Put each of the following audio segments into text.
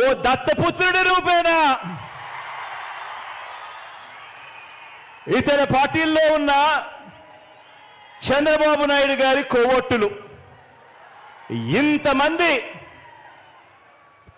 ఓ దత్తపుత్రుడి రూపేణ. ఇతర పార్టీల్లో ఉన్న చంద్రబాబు నాయుడు గారి కోవొట్టులు ఇంతమంది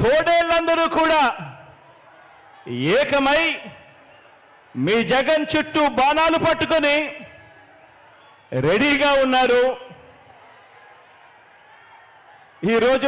తోడేళ్ళందరూ కూడా ఏకమై మీ జగన్ చుట్టూ బాణాలు పట్టుకొని రెడీగా ఉన్నారు. ఈరోజు